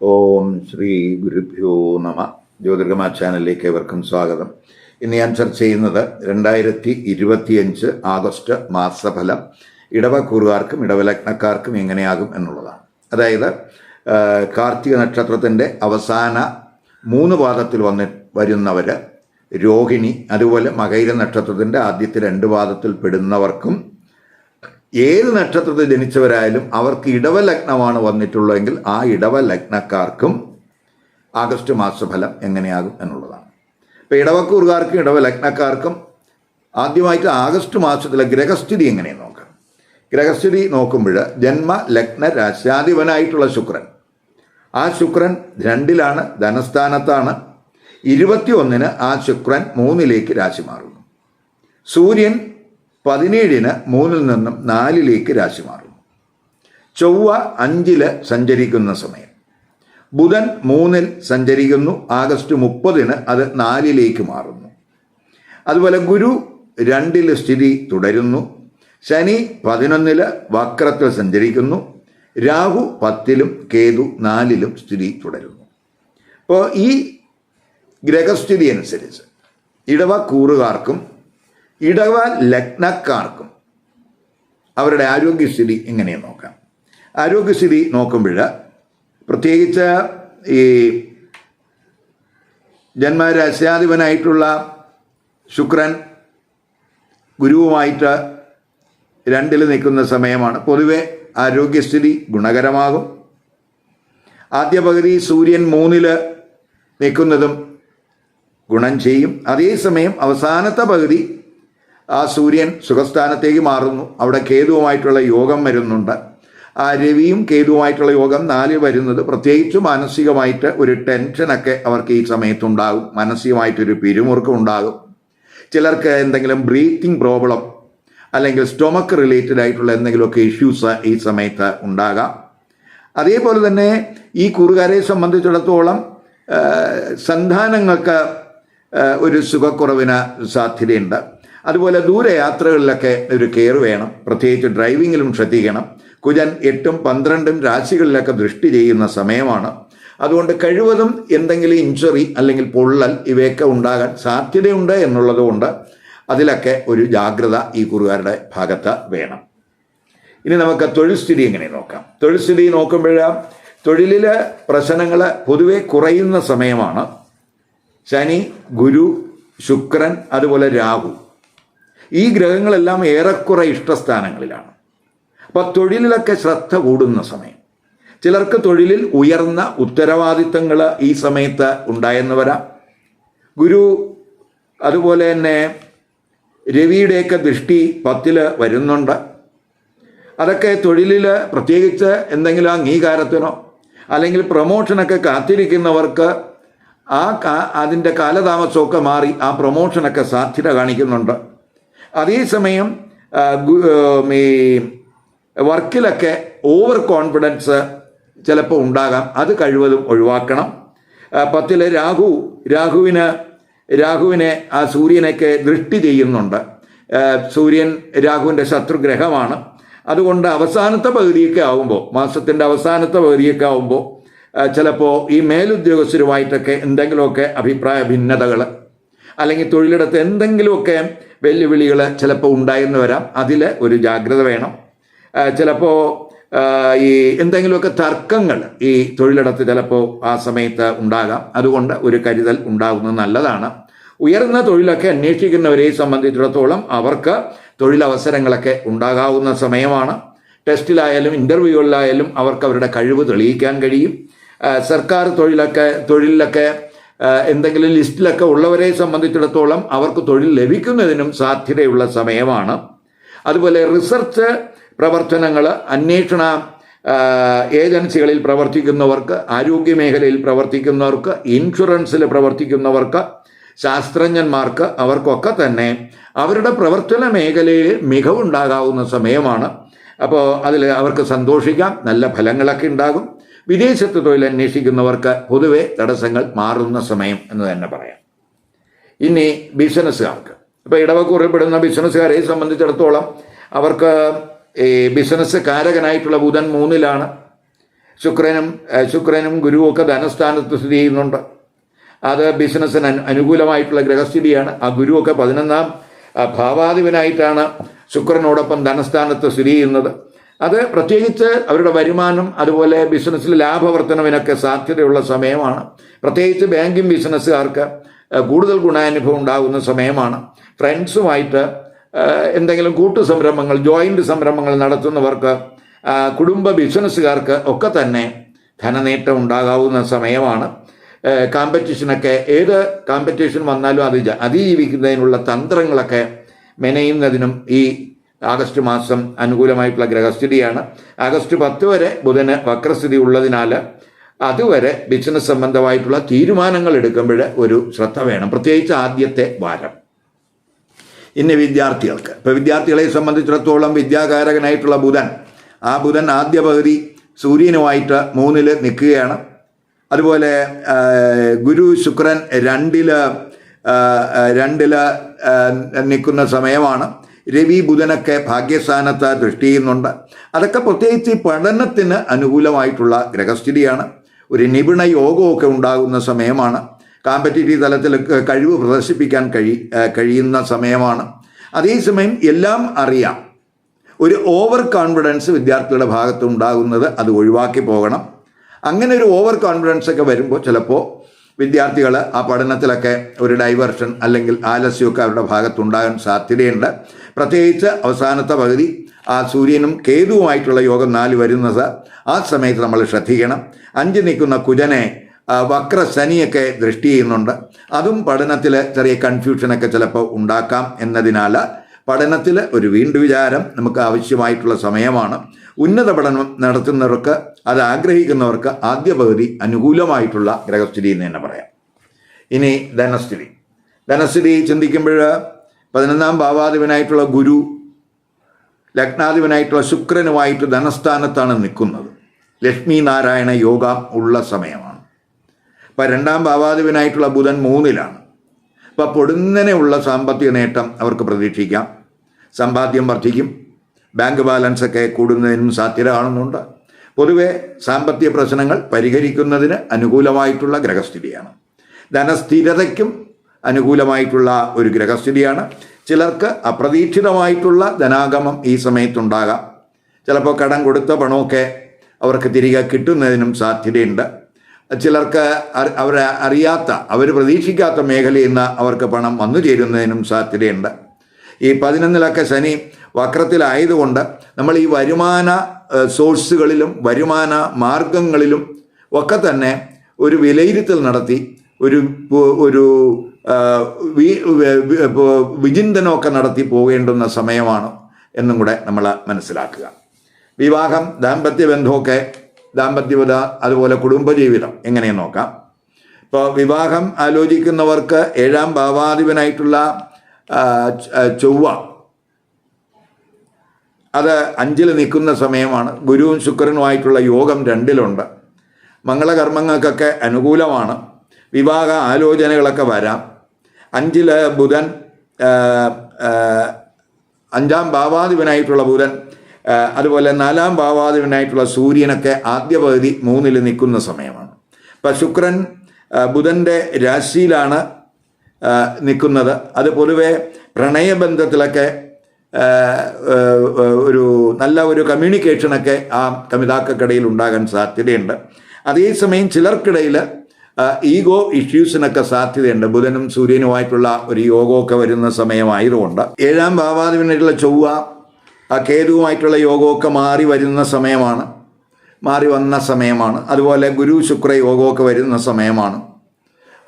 ഓം ശ്രീ ഗുരുഭ്യോ നമ. ജ്യോതിർഗമ ചാനലിലേക്ക് ഏവർക്കും സ്വാഗതം. ഇന്ന് ഞാൻ ചർച്ച ചെയ്യുന്നത് രണ്ടായിരത്തി ഇരുപത്തിയഞ്ച് ആഗസ്റ്റ് മാസഫലം ഇടവക്കൂറുകാർക്കും ഇടവലഗ്നക്കാർക്കും എങ്ങനെയാകും എന്നുള്ളതാണ്. അതായത് കാർത്തിക നക്ഷത്രത്തിന്റെ അവസാന മൂന്ന് പാദത്തിൽ വന്ന് വരുന്നവർ രോഹിണി അതുപോലെ മകൈര നക്ഷത്രത്തിന്റെ ആദ്യത്തെ രണ്ട് പാദത്തിൽ പെടുന്നവർക്കും ഏത് നക്ഷത്രത്തിൽ ജനിച്ചവരായാലും അവർക്ക് ഇടവ ലഗ്നമാണ് വന്നിട്ടുള്ളതെങ്കിൽ ആ ഇടവ ലഗ്നക്കാർക്കും ആഗസ്റ്റ് മാസഫലം എങ്ങനെയാകും എന്നുള്ളതാണ്. ഇപ്പം ഇടവക്കൂറുകാർക്കും ഇടവ ലഗ്നക്കാർക്കും ആദ്യമായിട്ട് ആഗസ്റ്റ് മാസത്തിലെ ഗ്രഹസ്ഥിതി എങ്ങനെയാണ് നോക്കാം? ഗ്രഹസ്ഥിതി നോക്കുമ്പോൾ ജന്മ ലഗ്ന രാശ്യാധിപനായിട്ടുള്ള ശുക്രൻ. ആ ശുക്രൻ രണ്ടിലാണ് ധനസ്ഥാനത്താണ്. ഇരുപത്തി ഒന്നിന് ആ ശുക്രൻ മൂന്നിലേക്ക് രാശി മാറുന്നു. സൂര്യൻ പതിനേഴിന് മൂന്നിൽ നിന്നും നാലിലേക്ക് രാശി മാറുന്നു ചൊവ്വ അഞ്ചിൽ സഞ്ചരിക്കുന്ന സമയം. ബുധൻ മൂന്നിൽ സഞ്ചരിക്കുന്നു. ആഗസ്റ്റ് മുപ്പതിന് അത് നാലിലേക്ക് മാറുന്നു. അതുപോലെ ഗുരു രണ്ടിൽ സ്ഥിതി തുടരുന്നു. ശനി പതിനൊന്നിൽ വക്രത്തിൽ സഞ്ചരിക്കുന്നു. രാഹു പത്തിലും കേതു നാലിലും സ്ഥിതി തുടരുന്നു. അപ്പോൾ ഈ ഗ്രഹസ്ഥിതി അനുസരിച്ച് ഇടവ കൂറുകാർക്കും ഇടവ ലഗ്നക്കാർക്കും അവരുടെ ആരോഗ്യസ്ഥിതി എങ്ങനെയെന്ന് നോക്കാം. ആരോഗ്യസ്ഥിതി നോക്കുമ്പോൾ പ്രത്യേകിച്ച് ഈ ജന്മരാശ്യാധിപനായിട്ടുള്ള ശുക്രൻ ഗുരുവുമായിട്ട് രണ്ടിൽ നിൽക്കുന്ന സമയമാണ്. പൊതുവെ ആരോഗ്യസ്ഥിതി ഗുണകരമാകും. ആദ്യ പകുതി സൂര്യൻ മൂന്നിൽ നിൽക്കുന്നതും ഗുണം ചെയ്യും. അതേസമയം അവസാനത്തെ പകുതി ആ സൂര്യൻ സുഖസ്ഥാനത്തേക്ക് മാറുന്നു. അവിടെ കേതുവുമായിട്ടുള്ള യോഗം വരുന്നുണ്ട്. ആ രവിയും കേതുവുമായിട്ടുള്ള യോഗം നാല് വരുന്നത് പ്രത്യേകിച്ച് മാനസികമായിട്ട് ഒരു ടെൻഷനൊക്കെ അവർക്ക് ഈ സമയത്തുണ്ടാകും. മാനസികമായിട്ടൊരു പിരിമുറുക്കം ഉണ്ടാകും ചിലർക്ക് എന്തെങ്കിലും ബ്രീത്തിങ് പ്രോബ്ലം അല്ലെങ്കിൽ സ്റ്റൊമക്ക് റിലേറ്റഡ് ആയിട്ടുള്ള എന്തെങ്കിലുമൊക്കെ ഇഷ്യൂസ് ഈ സമയത്ത് ഉണ്ടാകാം. അതേപോലെ തന്നെ ഈ കുറുകാരെ സംബന്ധിച്ചിടത്തോളം സന്താനങ്ങൾക്ക് ഒരു സുഖക്കുറവിന് സാധ്യതയുണ്ട്. അതുപോലെ ദൂരയാത്രകളിലൊക്കെ ഒരു കെയർ വേണം. പ്രത്യേകിച്ച് ഡ്രൈവിങ്ങിലും ശ്രദ്ധിക്കണം. കുജൻ എട്ടും പന്ത്രണ്ടും രാശികളിലൊക്കെ ദൃഷ്ടി ചെയ്യുന്ന സമയമാണ്. അതുകൊണ്ട് കഴിവതും എന്തെങ്കിലും ഇഞ്ചുറി അല്ലെങ്കിൽ പൊള്ളൽ ഇവയൊക്കെ ഉണ്ടാകാൻ സാധ്യതയുണ്ട് എന്നുള്ളതുകൊണ്ട് അതിലൊക്കെ ഒരു ജാഗ്രത ഈ കുറുകാരുടെ ഭാഗത്ത് വേണം. ഇനി നമുക്ക് തൊഴിൽ സ്ഥിതി എങ്ങനെ നോക്കാം. തൊഴിൽ സ്ഥിതി നോക്കുമ്പോൾ തൊഴിലിലെ പ്രശ്നങ്ങൾ പൊതുവെ കുറയുന്ന സമയമാണ്. ശനി ഗുരു ശുക്രൻ അതുപോലെ രാഹു. ഈ ഗ്രഹങ്ങളെല്ലാം ഏറെക്കുറെ ഇഷ്ടസ്ഥാനങ്ങളിലാണ്. അപ്പോൾ തൊഴിലിലൊക്കെ ശ്രദ്ധ കൂടുന്ന സമയം. ചിലർക്ക് തൊഴിലിൽ ഉയർന്ന ഉത്തരവാദിത്തങ്ങൾ ഈ സമയത്ത് ഉണ്ടായെന്ന് വരാം. ഗുരു അതുപോലെ തന്നെ രവിയുടെയൊക്കെ ദൃഷ്ടി പത്തിൽ വരുന്നുണ്ട്. അതൊക്കെ തൊഴിലിൽ പ്രത്യേകിച്ച് എന്തെങ്കിലും അംഗീകാരത്തിനോ അല്ലെങ്കിൽ പ്രൊമോഷനൊക്കെ കാത്തിരിക്കുന്നവർക്ക് ആ അതിന്റെ കാലതാമസമൊക്കെ മാറി ആ പ്രൊമോഷനൊക്കെ സാധ്യത കാണിക്കുന്നുണ്ട്. അതേസമയം ഈ വർക്കിലൊക്കെ ഓവർ കോൺഫിഡൻസ് ചിലപ്പോൾ ഉണ്ടാകാം. അത് കഴിവതും ഒഴിവാക്കണം. പത്തിൽ രാഹു രാഹുവിന് രാഹുവിനെ ആ സൂര്യനൊക്കെ ദൃഷ്ടി ചെയ്യുന്നുണ്ട്. സൂര്യൻ രാഹുവിന്റെ ശത്രുഗ്രഹമാണ്. അതുകൊണ്ട് അവസാനത്തെ പകുതിയൊക്കെ ആകുമ്പോൾ മാസത്തിന്റെ അവസാനത്തെ പകുതിയൊക്കെ ആകുമ്പോൾ ചിലപ്പോൾ ഈ മേലുദ്യോഗസ്ഥരുമായിട്ടൊക്കെ എന്തെങ്കിലുമൊക്കെ അഭിപ്രായ ഭിന്നതകൾ അല്ലെങ്കിൽ തൊഴിലിടത്ത് എന്തെങ്കിലുമൊക്കെ വെല്ലുവിളികൾ ചിലപ്പോൾ ഉണ്ടായെന്ന് വരാം. അതിൽ ഒരു ജാഗ്രത വേണം. ചിലപ്പോൾ ഈ എന്തെങ്കിലുമൊക്കെ തർക്കങ്ങൾ ഈ തൊഴിലിടത്ത് ചിലപ്പോൾ ആ സമയത്ത് ഉണ്ടാകാം. അതുകൊണ്ട് ഒരു കരുതൽ ഉണ്ടാകുന്നത് നല്ലതാണ്. ഉയർന്ന തൊഴിലൊക്കെ അന്വേഷിക്കുന്നവരെ സംബന്ധിച്ചിടത്തോളം അവർക്ക് തൊഴിലവസരങ്ങളൊക്കെ ഉണ്ടാകാവുന്ന സമയമാണ്. ടെസ്റ്റിലായാലും ഇന്റർവ്യൂകളിലായാലും അവർക്ക് അവരുടെ കഴിവ് തെളിയിക്കാൻ കഴിയും. സർക്കാർ തൊഴിലൊക്കെ തൊഴിലിലൊക്കെ എന്തെങ്കിലും ലിസ്റ്റിലൊക്കെ ഉള്ളവരെ സംബന്ധിച്ചിടത്തോളം അവർക്ക് തൊഴിൽ ലഭിക്കുന്നതിനും സാധ്യതയുള്ള സമയമാണ്. അതുപോലെ റിസർച്ച് പ്രവർത്തനങ്ങൾ അന്വേഷണ ഏജൻസികളിൽ പ്രവർത്തിക്കുന്നവർക്ക് ആരോഗ്യ മേഖലയിൽ പ്രവർത്തിക്കുന്നവർക്ക് ഇൻഷുറൻസിൽ പ്രവർത്തിക്കുന്നവർക്ക് ശാസ്ത്രജ്ഞന്മാർക്ക് അവർക്കൊക്കെ തന്നെ അവരുടെ പ്രവർത്തന മേഖലയിൽ മികവുണ്ടാകാവുന്ന സമയമാണ്. അപ്പോൾ അതിൽ അവർക്ക് സന്തോഷിക്കാം നല്ല ഫലങ്ങളൊക്കെ ഉണ്ടാകും. വിദേശത്ത് തൊഴിൽ അന്വേഷിക്കുന്നവർക്ക് പൊതുവെ തടസ്സങ്ങൾ മാറുന്ന സമയം എന്ന് തന്നെ പറയാം. ഇനി ബിസിനസ്സുകാർക്ക്. ഇപ്പോൾ ഇടവക്കൂറിൽപ്പെടുന്ന ബിസിനസ്സുകാരെ സംബന്ധിച്ചിടത്തോളം അവർക്ക് ഈ ബിസിനസ് കാരകനായിട്ടുള്ള ബുധൻ മൂന്നിലാണ്. ശുക്രനും ശുക്രനും ഗുരുവും ഒക്കെ ധനസ്ഥാനത്ത് സ്ഥിതി ചെയ്യുന്നുണ്ട്. അത് ബിസിനസ്സിന് അനു- അനുകൂലമായിട്ടുള്ള ഗ്രഹസ്ഥിതിയാണ്. ആ ഗുരുവൊക്കെ പതിനൊന്നാം ഭാവാധിപനായിട്ടാണ് ശുക്രനോടൊപ്പം ധനസ്ഥാനത്ത് സ്ഥിതി ചെയ്യുന്നത്. അത് പ്രത്യേകിച്ച് അവരുടെ വരുമാനം അതുപോലെ ബിസിനസ്സിൽ ലാഭവർത്തനവിനൊക്കെ സാധ്യതയുള്ള സമയമാണ്. പ്രത്യേകിച്ച് ബാങ്കിങ് ബിസിനസ്സുകാർക്ക് കൂടുതൽ ഗുണാനുഭവം ഉണ്ടാകുന്ന സമയമാണ്. ഫ്രണ്ട്സുമായിട്ട് എന്തെങ്കിലും കൂട്ടു സംരംഭങ്ങൾ ജോയിന്റ് സംരംഭങ്ങൾ നടത്തുന്നവർക്ക് കുടുംബ ബിസിനസ്സുകാർക്ക് ഒക്കെ തന്നെ ധനനേട്ടം ഉണ്ടാകാവുന്ന സമയമാണ്. കോമ്പറ്റീഷനൊക്കെ ഏത് കോമ്പറ്റീഷൻ വന്നാലും അത് അതിജീവിക്കുന്നതിനുള്ള തന്ത്രങ്ങളൊക്കെ മെനയുന്നതിനും ഈ ആഗസ്റ്റ് മാസം അനുകൂലമായിട്ടുള്ള ഗ്രഹസ്ഥിതിയാണ്. ആഗസ്റ്റ് പത്ത് വരെ ബുധന് വക്രസ്ഥിതി ഉള്ളതിനാൽ അതുവരെ ബിസിനസ് സംബന്ധമായിട്ടുള്ള തീരുമാനങ്ങൾ എടുക്കുമ്പോൾ ഒരു ശ്രദ്ധ വേണം. പ്രത്യേകിച്ച് ആദ്യത്തെ വാരം. ഇനി വിദ്യാർത്ഥികൾക്ക്. ഇപ്പോൾ വിദ്യാർത്ഥികളെ സംബന്ധിച്ചിടത്തോളം വിദ്യാകാരകനായിട്ടുള്ള ബുധൻ. ആ ബുധൻ ആദ്യ പകുതി സൂര്യനുമായിട്ട് മൂന്നിൽ നിൽക്കുകയാണ്. അതുപോലെ ഗുരു ശുക്രൻ ആ, രണ്ടിൽ നിൽക്കുന്ന സമയമാണ്. രവി ബുധനൊക്കെ ഭാഗ്യസ്ഥാനത്ത് ദൃഷ്ടി ചെയ്യുന്നുണ്ട് അതൊക്കെ പ്രത്യേകിച്ച് പഠനത്തിന് അനുകൂലമായിട്ടുള്ള ഗ്രഹസ്ഥിതിയാണ്. ഒരു നിപുണ യോഗമൊക്കെ ഉണ്ടാകുന്ന സമയമാണ്. കാമ്പറ്റേറ്റീവ് തലത്തിൽ കഴിവ് പ്രദർശിപ്പിക്കാൻ കഴി കഴിയുന്ന സമയമാണ്. അതേസമയം എല്ലാം അറിയാം. ഒരു ഓവർ കോൺഫിഡൻസ് വിദ്യാർത്ഥികളുടെ ഭാഗത്ത് ഉണ്ടാകുന്നത് അത് ഒഴിവാക്കി പോകണം. അങ്ങനെ ഒരു ഓവർ കോൺഫിഡൻസ് ഒക്കെ വരുമ്പോൾ ചിലപ്പോൾ വിദ്യാർത്ഥികൾ ആ പഠനത്തിലൊക്കെ ഒരു ഡൈവേർഷൻ അല്ലെങ്കിൽ ആലസ്യമൊക്കെ അവരുടെ ഭാഗത്തുണ്ടാകാൻ സാധ്യതയുണ്ട്. പ്രത്യേകിച്ച് അവസാനത്തെ പകുതി ആ സൂര്യനും കേതുവുമായിട്ടുള്ള യോഗം നാല് വരുന്നത് ആ സമയത്ത് നമ്മൾ ശ്രദ്ധിക്കണം. അഞ്ച് നിൽക്കുന്ന കുജനെ വക്ര ശനിയൊക്കെ ദൃഷ്ടി ചെയ്യുന്നുണ്ട്. അതും പഠനത്തിൽ ചെറിയ കൺഫ്യൂഷനൊക്കെ ചിലപ്പോൾ ഉണ്ടാക്കാം എന്നതിനാൽ പഠനത്തിൽ ഒരു വീണ്ടു വിചാരം നമുക്ക് ആവശ്യമായിട്ടുള്ള സമയമാണ്. ഉന്നത പഠനം നടത്തുന്നവർക്ക് അത് ആഗ്രഹിക്കുന്നവർക്ക് ആദ്യ പകുതി അനുകൂലമായിട്ടുള്ള ഗ്രഹസ്ഥിതി എന്ന് തന്നെ പറയാം. ഇനി ധനസ്ഥിതി. ധനസ്ഥിതി ചിന്തിക്കുമ്പോൾ പതിനൊന്നാം ഭാവാധിപനായിട്ടുള്ള ഗുരു ലഗ്നാധിപനായിട്ടുള്ള ശുക്രനുമായിട്ട് ധനസ്ഥാനത്താണ് നിൽക്കുന്നത്. ലക്ഷ്മി നാരായണ യോഗ ഉള്ള സമയമാണ്. അപ്പം രണ്ടാം ഭാവാധിപനായിട്ടുള്ള ബുധൻ മൂന്നിലാണ്. അപ്പോൾ പൊടുന്നനെയുള്ള സാമ്പത്തിക നേട്ടം അവർക്ക് പ്രതീക്ഷിക്കാം. സമ്പാദ്യം വർദ്ധിക്കും. ബാങ്ക് ബാലൻസ് ഒക്കെ കൂടുന്നതിനും സാധ്യത കാണുന്നുണ്ട്. പൊതുവെ സാമ്പത്തിക പ്രശ്നങ്ങൾ പരിഹരിക്കുന്നതിന് അനുകൂലമായിട്ടുള്ള ഗ്രഹസ്ഥിതിയാണ്. ധനസ്ഥിരതയ്ക്കും അനുകൂലമായിട്ടുള്ള ഒരു ഗ്രഹസ്ഥിതിയാണ്. ചിലർക്ക് അപ്രതീക്ഷിതമായിട്ടുള്ള ധനാഗമം ഈ സമയത്തുണ്ടാകാം. ചിലപ്പോൾ കടം കൊടുത്ത പണമൊക്കെ അവർക്ക് തിരികെ കിട്ടുന്നതിനും സാധ്യതയുണ്ട്. ചിലർക്ക് അവരെ അറിയാത്ത അവർ പ്രതീക്ഷിക്കാത്ത മേഖലയിൽ നിന്ന് അവർക്ക് പണം വന്നു ചേരുന്നതിനും സാധ്യതയുണ്ട്. ഈ പതിനൊന്നിലൊക്കെ ശനി വക്രത്തിലായതുകൊണ്ട് നമ്മൾ ഈ വരുമാന സോഴ്സുകളിലും വരുമാന മാർഗങ്ങളിലും ഒക്കെ തന്നെ ഒരു വിലയിരുത്തൽ നടത്തി ഒരു ഒരു വിചിന്തനമൊക്കെ നടത്തി പോകേണ്ടുന്ന സമയമാണ് എന്നും കൂടെ നമ്മൾ മനസ്സിലാക്കുക. വിവാഹം ദാമ്പത്യ ബന്ധമൊക്കെ ദാമ്പത്യവത അതുപോലെ കുടുംബജീവിതം എങ്ങനെയാണ് നോക്കാം. ഇപ്പോൾ വിവാഹം ആലോചിക്കുന്നവർക്ക് ഏഴാം ഭാവാധിപനായിട്ടുള്ള ചൊവ്വ അത് അഞ്ചിൽ നിൽക്കുന്ന സമയമാണ്. ഗുരുവും ശുക്രനുമായിട്ടുള്ള യോഗം രണ്ടിലുണ്ട്. മംഗളകർമ്മങ്ങൾക്കൊക്കെ അനുകൂലമാണ്. വിവാഹ ആലോചനകളൊക്കെ വരാം. അഞ്ചിൽ ബുധൻ അഞ്ചാം ഭാവാധിപനായിട്ടുള്ള ബുധൻ അതുപോലെ നാലാം ഭാവാധിപനായിട്ടുള്ള സൂര്യനൊക്കെ ആദ്യ പകുതി മൂന്നിൽ നിൽക്കുന്ന സമയമാണ്. അപ്പം ശുക്രൻ ബുധന്റെ രാശിയിലാണ് നിൽക്കുന്നത്. അത് പൊതുവെ പ്രണയബന്ധത്തിലൊക്കെ ഒരു നല്ല ഒരു കമ്മ്യൂണിക്കേഷനൊക്കെ ആ കമിതാക്കൾക്കിടയിൽ ഉണ്ടാകാൻ സാധ്യതയുണ്ട്. അതേസമയം ചിലർക്കിടയിൽ ഈഗോ ഇഷ്യൂസിനൊക്കെ സാധ്യതയുണ്ട്. ബുധനും സൂര്യനുമായിട്ടുള്ള ഒരു യോഗമൊക്കെ വരുന്ന സമയമായതുകൊണ്ട്. ഏഴാം ഭാവാധിപനായിട്ടുള്ള ചൊവ്വ ആ കേതുവുമായിട്ടുള്ള യോഗമൊക്കെ മാറി വരുന്ന സമയമാണ്. മാറി വന്ന സമയമാണ്. അതുപോലെ ഗുരു ശുക്ര യോഗമൊക്കെ വരുന്ന സമയമാണ്.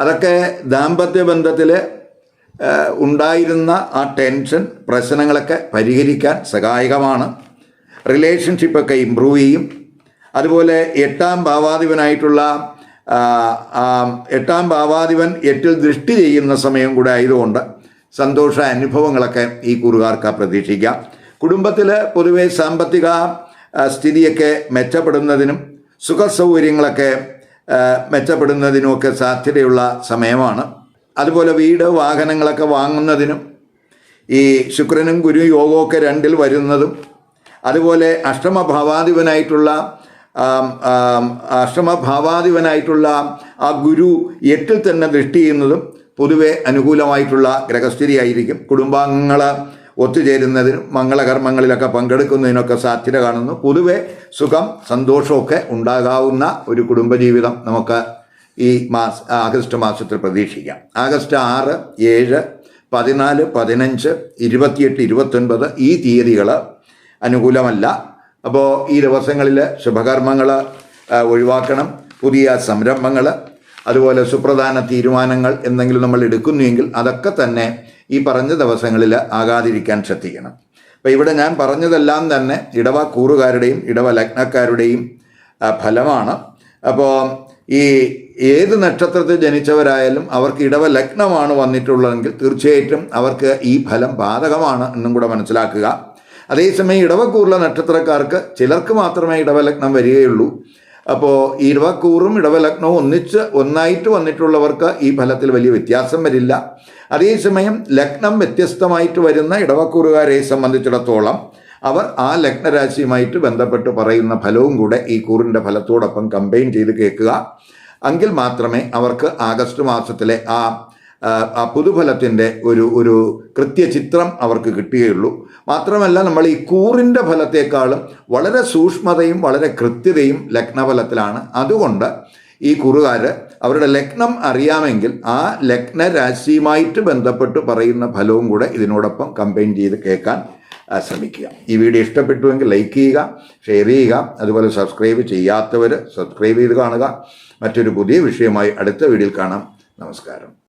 അതൊക്കെ ദാമ്പത്യ ബന്ധത്തിൽ ഉണ്ടായിരുന്ന ആ ടെൻഷൻ പ്രശ്നങ്ങളൊക്കെ പരിഹരിക്കാൻ സഹായകമാണ്. റിലേഷൻഷിപ്പൊക്കെ ഇമ്പ്രൂവ് ചെയ്യും. അതുപോലെ എട്ടാം ഭാവാധിപനായിട്ടുള്ള എട്ടാം ഭാവാധിപൻ എട്ടിൽ ദൃഷ്ടി ചെയ്യുന്ന സമയം കൂടെ ആയതുകൊണ്ട് സന്തോഷ അനുഭവങ്ങളൊക്കെ ഈ കുറുകാർക്ക് പ്രതീക്ഷിക്കാം. കുടുംബത്തിൽ പൊതുവെ സാമ്പത്തിക സ്ഥിതിയൊക്കെ മെച്ചപ്പെടുന്നതിനും സുഖസൗകര്യങ്ങളൊക്കെ സൗകര്യങ്ങളൊക്കെ മെച്ചപ്പെടുന്നതിനുമൊക്കെ സാധ്യതയുള്ള സമയമാണ്. അതുപോലെ വീട് വാഹനങ്ങളൊക്കെ വാങ്ങുന്നതിനും ഈ ശുക്രനും ഗുരു യോഗമൊക്കെ രണ്ടിൽ വരുന്നതും അതുപോലെ അഷ്ടമഭാവാധിപനായിട്ടുള്ള ആശ്രമഭാവാധിപനായിട്ടുള്ള ആ ഗുരു എട്ടിൽ തന്നെ ദൃഷ്ടി ചെയ്യുന്നതും പൊതുവെ അനുകൂലമായിട്ടുള്ള ഗ്രഹസ്ഥിതിയായിരിക്കും. കുടുംബാംഗങ്ങൾ ഒത്തുചേരുന്നതിനും മംഗളകർമ്മങ്ങളിലൊക്കെ പങ്കെടുക്കുന്നതിനൊക്കെ സാധ്യത കാണുന്നു. പൊതുവെ സുഖം സന്തോഷമൊക്കെ ഉണ്ടാകാവുന്ന ഒരു കുടുംബജീവിതം നമുക്ക് ഈ മാസ ആഗസ്റ്റ് മാസത്തിൽ പ്രതീക്ഷിക്കാം. ആഗസ്റ്റ് ആറ് ഏഴ് പതിനാല് പതിനഞ്ച് ഇരുപത്തിയെട്ട് ഇരുപത്തൊൻപത് ഈ തീയതികൾ അനുകൂലമല്ല. അപ്പോൾ ഈ ദിവസങ്ങളിൽ ശുഭകർമ്മങ്ങൾ ഒഴിവാക്കണം. പുതിയ സംരംഭങ്ങൾ അതുപോലെ സുപ്രധാന തീരുമാനങ്ങൾ എന്തെങ്കിലും നമ്മൾ എടുക്കുന്നുവെങ്കിൽ അതൊക്കെ തന്നെ ഈ പറഞ്ഞ ദിവസങ്ങളിൽ ആകാതിരിക്കാൻ ശ്രദ്ധിക്കണം. അപ്പോൾ ഇവിടെ ഞാൻ പറഞ്ഞതെല്ലാം തന്നെ ഇടവ കൂറുകാരുടെയും ഇടവ ലഗ്നക്കാരുടെയും ഫലമാണ്. അപ്പോൾ ഈ ഏത് നക്ഷത്രത്തിൽ ജനിച്ചവരായാലും അവർക്ക് ഇടവ ലഗ്നമാണ് വന്നിട്ടുള്ളതെങ്കിൽ തീർച്ചയായിട്ടും അവർക്ക് ഈ ഫലം ബാധകമാണ് എന്നും കൂടെ മനസ്സിലാക്കുക. അതേസമയം ഇടവക്കൂറിലെ നക്ഷത്രക്കാർക്ക് ചിലർക്ക് മാത്രമേ ഇടവലഗ്നം വരികയുള്ളൂ. അപ്പോൾ ഈ ഇടവക്കൂറും ഇടവലഗ്നവും ഒന്നിച്ച് ഒന്നായിട്ട് വന്നിട്ടുള്ളവർക്ക് ഈ ഫലത്തിൽ വലിയ വ്യത്യാസം വരില്ല. അതേസമയം ലഗ്നം വ്യത്യസ്തമായിട്ട് വരുന്ന ഇടവക്കൂറുകാരെ സംബന്ധിച്ചിടത്തോളം അവർ ആ ലഗ്നരാശിയുമായിട്ട് ബന്ധപ്പെട്ട് പറയുന്ന ഫലവും കൂടെ ഈ കൂറിന്റെ ഫലത്തോടൊപ്പം കമ്പൈൻ ചെയ്ത് കേൾക്കുക. എങ്കിൽ മാത്രമേ അവർക്ക് ആഗസ്റ്റ് മാസത്തിലെ ആ ആ, പുതുഫലത്തിന്റെ ഒരു ഒരു കൃത്യചിത്രം അവർക്ക് കിട്ടുകയുള്ളൂ. മാത്രമല്ല നമ്മൾ ഈ കൂറിന്റെ ഫലത്തെക്കാളും വളരെ സൂക്ഷ്മതയും വളരെ കൃത്യതയും ലഗ്നഫലത്തിലാണ്. അതുകൊണ്ട് ഈ കുറുകാർ അവരുടെ ലഗ്നം അറിയാമെങ്കിൽ ആ ലഗ്ന രാശിയുമായിട്ട് ബന്ധപ്പെട്ട് പറയുന്ന ഫലവും കൂടെ ഇതിനോടൊപ്പം കമ്പൈൻ ചെയ്ത് കേൾക്കാൻ ശ്രമിക്കുക. ഈ വീഡിയോ ഇഷ്ടപ്പെട്ടുവെങ്കിൽ ലൈക്ക് ചെയ്യുക ഷെയർ ചെയ്യുക അതുപോലെ സബ്സ്ക്രൈബ് ചെയ്യാത്തവർ സബ്സ്ക്രൈബ് ചെയ്ത് കാണുക. മറ്റൊരു പുതിയ വിഷയമായി അടുത്ത വീഡിയോയിൽ കാണാം. നമസ്കാരം.